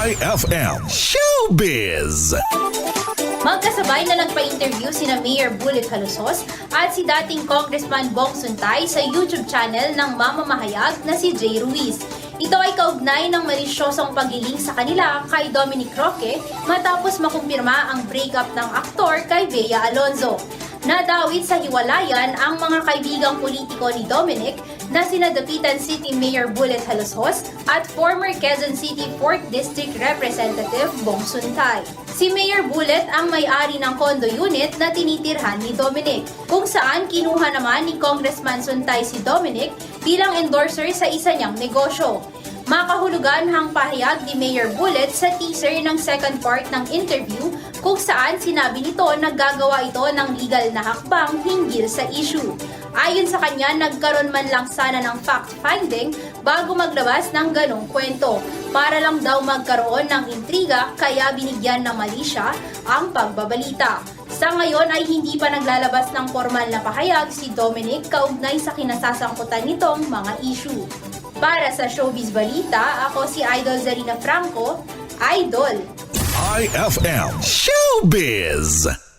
IFM Showbiz. Magkasabay na nagpa-interview sina Mayor Bullet Halusos at si dating Congressman Bong Suntay sa YouTube channel ng mamamahayag na si Jay Ruiz. Ito ay kaugnay ng malisyosong pagiling sa kanila kay Dominic Roque matapos makumpirma ang breakup ng aktor kay Bea Alonzo. Nadawit sa hiwalayan ang mga kaibigang politiko ni Dominic na sina Dapitan City Mayor Bullet Halusos at former Quezon City 4th District Representative Bong Suntay. Si Mayor Bullet ang may-ari ng condo unit na tinitirhan ni Dominic, kung saan kinuha naman ni Congressman Suntay si Dominic bilang endorser sa isa niyang negosyo. Makahulugan ang pahayag ni Mayor Bullet sa teaser ng second part ng interview kung saan sinabi nito na gagawa ito ng legal na hakbang hinggil sa issue. Ayon sa kanya, nagkaroon man lang sana ng fact-finding bago maglabas ng ganong kwento. Para lang daw magkaroon ng intriga kaya binigyan ng mali ang pagbabalita. Sa ngayon ay hindi pa naglalabas ng formal na pahayag si Dominic kaugnay sa kinasasangkutan nitong mga issue. Para sa Showbiz Balita, ako si Idol Zarina Franco, Idol! IFM Showbiz.